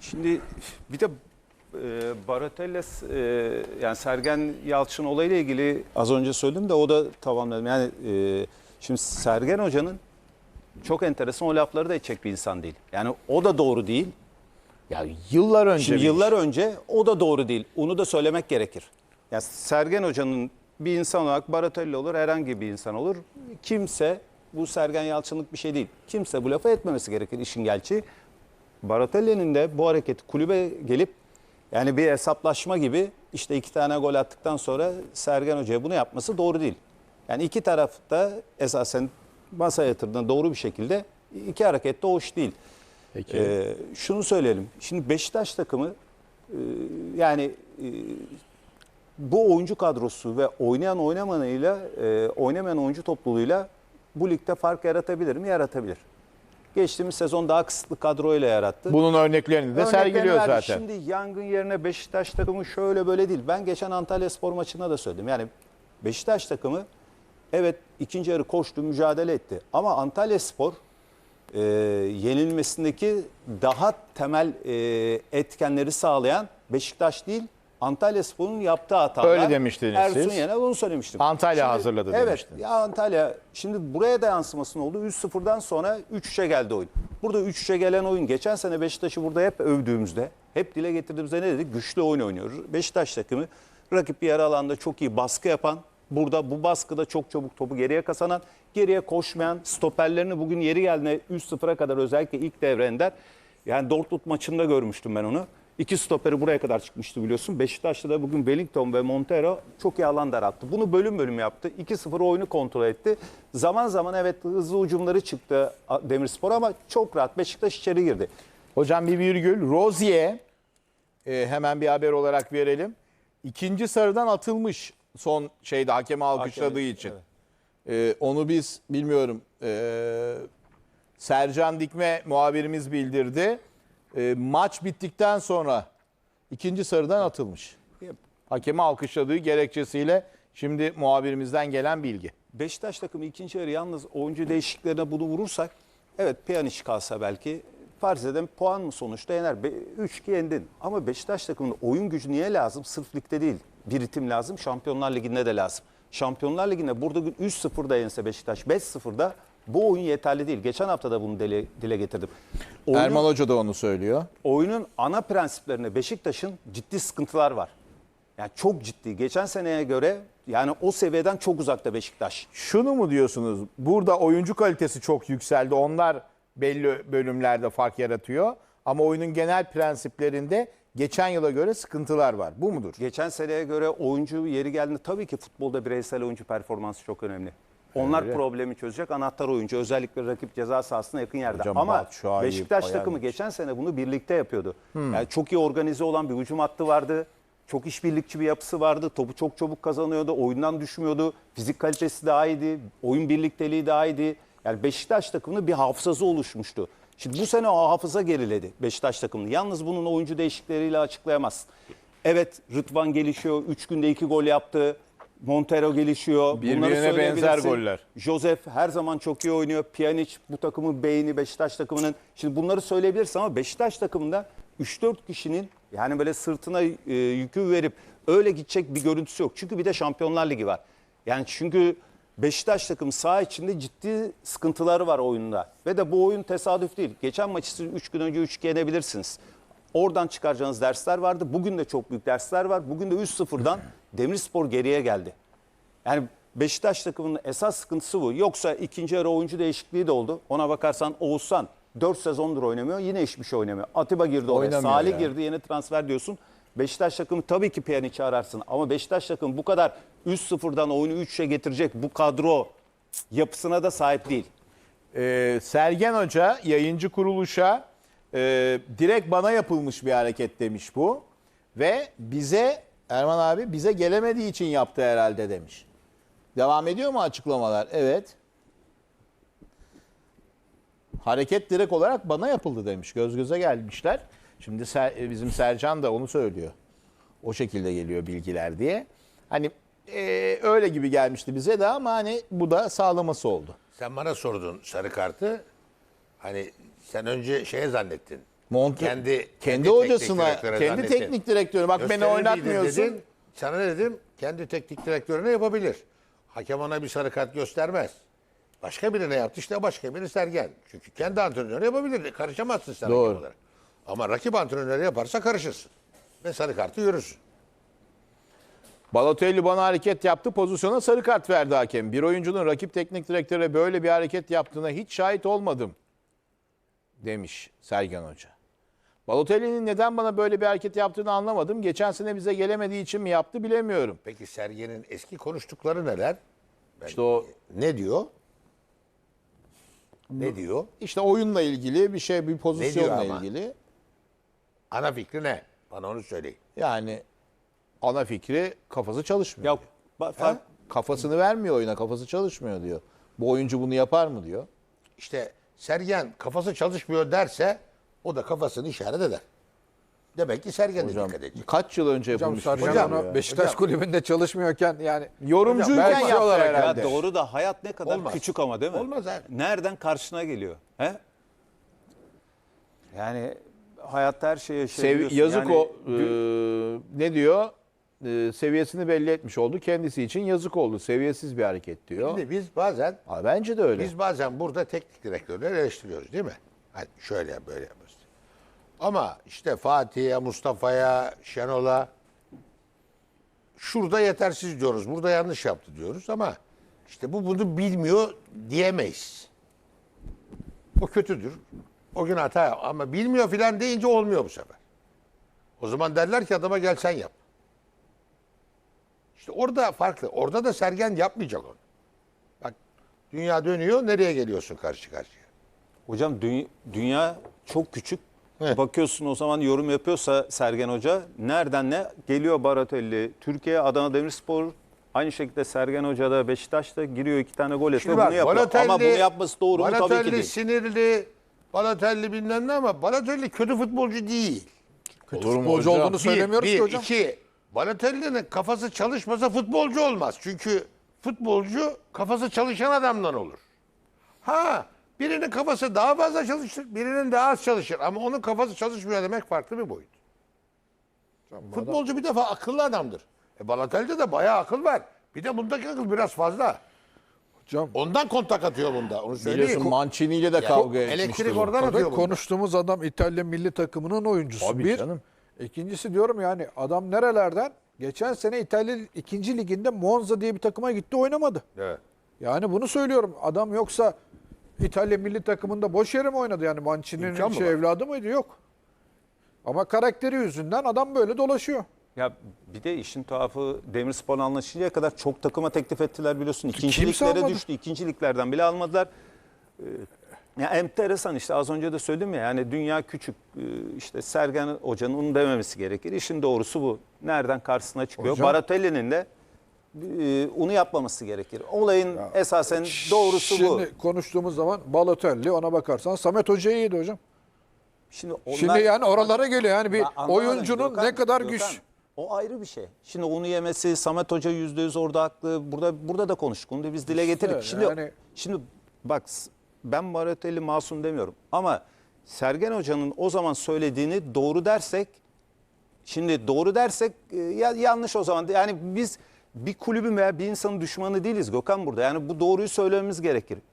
Şimdi bir de e, Baratellas e, yani Sergen Yalçın olayıyla ilgili az önce söyledim de o da tamamladım. Yani e, şimdi Sergen Hoca'nın çok enteresan o lafları da edecek bir insan değil. Yani o da doğru değil. Ya yıllar önce Şimdi yıllar önce o da doğru değil. Onu da söylemek gerekir. Yani Sergen Hoca'nın bir insan olarak Baratelli olur, herhangi bir insan olur. Kimse bu Sergen Yalçınlık bir şey değil. Kimse bu lafı etmemesi gerekir işin gelçi. Baratelli'nin de bu hareketi kulübe gelip yani bir hesaplaşma gibi işte iki tane gol attıktan sonra Sergen Hoca'ya bunu yapması doğru değil. Yani iki taraf da esasen masaya yatırdığında doğru bir şekilde iki hareket de hoş değil. Peki. Ee, şunu söyleyelim. Şimdi Beşiktaş takımı e, yani e, bu oyuncu kadrosu ve oynayan oynamanıyla e, oynamayan oyuncu topluluğuyla bu ligde fark yaratabilir mi? Yaratabilir. Geçtiğimiz sezon daha kısıtlı kadroyla yarattı. Bunun örneklerini de Örneklerini sergiliyor verdi. zaten. Şimdi yangın yerine Beşiktaş takımı şöyle böyle değil. Ben geçen Antalya Spor maçında da söyledim. Yani Beşiktaş takımı evet ikinci yarı koştu, mücadele etti. Ama Antalya Spor e, yenilmesindeki daha temel e, etkenleri sağlayan Beşiktaş değil, Antalya Spor'un yaptığı hatalar. Öyle demiştiniz Ersun siz. Yen'e bunu söylemiştim. Antalya hazırladı Evet, demiştiniz. ya Antalya şimdi buraya da yansımasının oldu. 3-0'dan sonra 3-3'e geldi oyun. Burada 3-3'e gelen oyun geçen sene Beşiktaş'ı burada hep övdüğümüzde, hep dile getirdiğimizde ne dedik? Güçlü oyun oynuyoruz. Beşiktaş takımı rakip bir yarı alanda çok iyi baskı yapan, burada bu baskıda çok çabuk topu geriye kasanan, geriye koşmayan, stoperlerini bugün yeri geldiğinde 3-0'a kadar özellikle ilk devre Ender. Yani Dortmund maçında görmüştüm ben onu. İki stoperi buraya kadar çıkmıştı biliyorsun. Beşiktaş'ta da bugün Wellington ve Montero çok iyi alan daralttı. Bunu bölüm bölüm yaptı. 2-0 oyunu kontrol etti. Zaman zaman evet hızlı ucumları çıktı Demirspor ama çok rahat Beşiktaş içeri girdi. Hocam bir virgül. Rozier e, hemen bir haber olarak verelim. İkinci sarıdan atılmış son şeyde hakeme alkışladığı Hakemi, için. E, onu biz bilmiyorum e, Sercan Dikme muhabirimiz bildirdi. E, maç bittikten sonra ikinci sarıdan atılmış. Hakemi alkışladığı gerekçesiyle şimdi muhabirimizden gelen bilgi. Beşiktaş takımı ikinci yarı yalnız oyuncu değişikliklerine bunu vurursak evet Pjanic kalsa belki farz edelim puan mı sonuçta yener. 3-2 yendin. Ama Beşiktaş takımının oyun gücü niye lazım? Sırf ligde değil. Bir ritim lazım. Şampiyonlar Ligi'nde de lazım. Şampiyonlar Ligi'nde burada 3-0'da yense Beşiktaş 5-0'da bu oyun yeterli değil. Geçen hafta da bunu dile, dile getirdim. Oyunun, Erman Hoca da onu söylüyor. oyunun ana prensiplerine Beşiktaş'ın ciddi sıkıntılar var. Yani çok ciddi. Geçen seneye göre yani o seviyeden çok uzakta Beşiktaş. Şunu mu diyorsunuz? Burada oyuncu kalitesi çok yükseldi. Onlar belli bölümlerde fark yaratıyor. Ama oyunun genel prensiplerinde geçen yıla göre sıkıntılar var. Bu mudur? Geçen seneye göre oyuncu yeri geldiğinde tabii ki futbolda bireysel oyuncu performansı çok önemli. Onlar Öyle. problemi çözecek anahtar oyuncu özellikle rakip ceza sahasına yakın yerde. Hocam Ama Batshuayi Beşiktaş takımı bir- geçen sene bunu birlikte yapıyordu. Yani çok iyi organize olan bir hücum hattı vardı. Çok işbirlikçi bir yapısı vardı. Topu çok çabuk kazanıyordu. Oyundan düşmüyordu. Fizik kalitesi daha iyiydi. Oyun birlikteliği daha iyiydi. Yani Beşiktaş takımının bir hafızası oluşmuştu. Şimdi bu sene o hafıza geriledi Beşiktaş takımının. Yalnız bunun oyuncu değişikleriyle açıklayamaz. Evet Rıdvan gelişiyor. 3 günde 2 gol yaptı. Montero gelişiyor. Birbirine benzer goller. Josef her zaman çok iyi oynuyor. Pjanic bu takımın beyni Beşiktaş takımının. Şimdi bunları söyleyebilirsin ama Beşiktaş takımında 3-4 kişinin yani böyle sırtına e, yükü verip öyle gidecek bir görüntüsü yok. Çünkü bir de Şampiyonlar Ligi var. Yani çünkü Beşiktaş takımı saha içinde ciddi sıkıntıları var oyunda. Ve de bu oyun tesadüf değil. Geçen maçı siz 3 gün önce 3-2 yenebilirsiniz. Oradan çıkaracağınız dersler vardı. Bugün de çok büyük dersler var. Bugün de 3-0'dan Demirspor geriye geldi. Yani Beşiktaş takımının esas sıkıntısı bu. Yoksa ikinci yarı oyuncu değişikliği de oldu. Ona bakarsan Oğuzhan 4 sezondur oynamıyor. Yine hiçbir şey oynamıyor. Atiba girdi oraya. Oynamıyor Salih ya. girdi yeni transfer diyorsun. Beşiktaş takımı tabii ki Pjanic'i ararsın. Ama Beşiktaş takımı bu kadar 3-0'dan oyunu 3'e getirecek bu kadro yapısına da sahip değil. Ee, Sergen Hoca yayıncı kuruluşa e, direkt bana yapılmış bir hareket demiş bu. Ve bize Erman abi bize gelemediği için yaptı herhalde demiş. Devam ediyor mu açıklamalar? Evet. Hareket direkt olarak bana yapıldı demiş. Göz göze gelmişler. Şimdi Ser- e, bizim Sercan da onu söylüyor. O şekilde geliyor bilgiler diye. Hani e, öyle gibi gelmişti bize de ama hani bu da sağlaması oldu. Sen bana sordun sarı kartı. Hani sen önce şeye zannettin. Monte, Kendi- kendi, kendi hocasına, teknik kendi zannetti. teknik direktörü bak beni oynatmıyorsun. dedin, sana ne dedim? Kendi teknik direktörüne yapabilir. Hakem ona bir sarı kart göstermez. Başka birine yaptı işte başka biri Sergen. Çünkü kendi antrenörü yapabilir. Karışamazsın sen Doğru. hakem olarak. Ama rakip antrenörü yaparsa karışırsın. Ve sarı kartı görürsün. Balotelli bana hareket yaptı pozisyona sarı kart verdi hakem. Bir oyuncunun rakip teknik direktöre böyle bir hareket yaptığına hiç şahit olmadım demiş Sergen Hoca. Balotelli'nin neden bana böyle bir hareket yaptığını anlamadım. Geçen sene bize gelemediği için mi yaptı bilemiyorum. Peki Sergen'in eski konuştukları neler? İşte o Ne diyor? Ne diyor? işte oyunla ilgili bir şey bir pozisyonla ilgili. Ana fikri ne? Bana onu söyleyin. Yani ana fikri kafası çalışmıyor. Ya ba- Kafasını vermiyor oyuna kafası çalışmıyor diyor. Bu oyuncu bunu yapar mı diyor. İşte Sergen kafası çalışmıyor derse o da kafasını işaret eder. Demek ki Sergen de Hocam dikkat edecek. kaç yıl önce Hocam yapılmış şey onu ya. Beşiktaş kulübünde çalışmıyorken yani Yorumcuyken Hocam, yaptı olarak herhalde. Ya doğru da hayat ne kadar Olmaz. küçük ama değil mi? Olmaz abi. Nereden karşına geliyor? He? Yani hayatta her şeyi Sev- yaşayabiliyorsun. yazık Yani o e, ne diyor? E, seviyesini belli etmiş oldu. Kendisi için yazık oldu. Seviyesiz bir hareket diyor. Şimdi biz bazen Ha, bence de öyle. biz bazen burada teknik direktörleri eleştiriyoruz değil mi? Hani şöyle böyle yapıyoruz. Ama işte Fatih'e, Mustafa'ya, Şenol'a şurada yetersiz diyoruz, burada yanlış yaptı diyoruz ama işte bu bunu bilmiyor diyemeyiz. O kötüdür. O gün hata ama bilmiyor filan deyince olmuyor bu sefer. O zaman derler ki adama gel sen yap. İşte orada farklı. Orada da Sergen yapmayacak onu. Bak dünya dönüyor nereye geliyorsun karşı karşıya? Hocam dü- dünya çok küçük. Evet. Bakıyorsun o zaman yorum yapıyorsa Sergen Hoca nereden ne geliyor Baratelli. Türkiye Adana Demirspor aynı şekilde Sergen Hoca da Beşiktaş'ta giriyor iki tane gol atıyor bunu yapıyor. Ama bunu yapması doğru mu tabii ki değil. sinirli, Balotelli bilmem ne ama Balotelli kötü futbolcu değil. kötü futbolcu hocam. olduğunu söylemiyoruz bir, ki hocam. iki, Balotelli'nin kafası çalışmasa futbolcu olmaz. Çünkü futbolcu kafası çalışan adamdan olur. Ha birinin kafası daha fazla çalışır, birinin daha az çalışır. Ama onun kafası çalışmıyor demek farklı bir boyut. Futbolcu bir defa akıllı adamdır. E Balotelli'de de bayağı akıl var. Bir de bundaki akıl biraz fazla. Hocam Ondan kontak atıyor bunda. Onu söyleyeyim. Biliyorsun Mancini ile de kavga etmişti. Elektrik oradan atıyor bunda. konuştuğumuz adam İtalya milli takımının oyuncusu. Tabii bir. canım. İkincisi diyorum yani adam nerelerden? Geçen sene İtalya ikinci liginde Monza diye bir takıma gitti oynamadı. Evet. Yani bunu söylüyorum. Adam yoksa İtalya milli takımında boş yere mi oynadı? Yani Mancini'nin şey evladı mıydı? Yok. Ama karakteri yüzünden adam böyle dolaşıyor. Ya bir de işin tuhafı Demirspor anlaşıncaya kadar çok takıma teklif ettiler biliyorsun. Kimse İkinciliklere almadı. düştü. İkinciliklerden bile almadılar. Ee, Ya enteresan işte az önce de söyledim ya yani dünya küçük Ee, işte Sergen Hoca'nın onu dememesi gerekir. İşin doğrusu bu. Nereden karşısına çıkıyor? Hocam- Baratelli'nin de e, onu yapmaması gerekir. Olayın esasen doğrusu bu. Şimdi konuştuğumuz zaman Balotelli ona bakarsan Samet Hoca iyiydi hocam. Şimdi, onlar- Şimdi yani oralara geliyor. Yani bir oyuncunun Gökhan, ne kadar Gökhan, güç. O ayrı bir şey. Şimdi onu yemesi Samet Hoca yüzde yüz orada haklı. Burada burada da konuştuk. Onu da biz dile getirdik. Şimdi yani- şimdi bak ben Baratelli masum demiyorum ama Sergen Hoca'nın o zaman söylediğini doğru dersek şimdi doğru dersek e, ya yanlış o zaman. Yani biz bir kulübün veya bir insanın düşmanı değiliz Gökhan burada. Yani bu doğruyu söylememiz gerekir.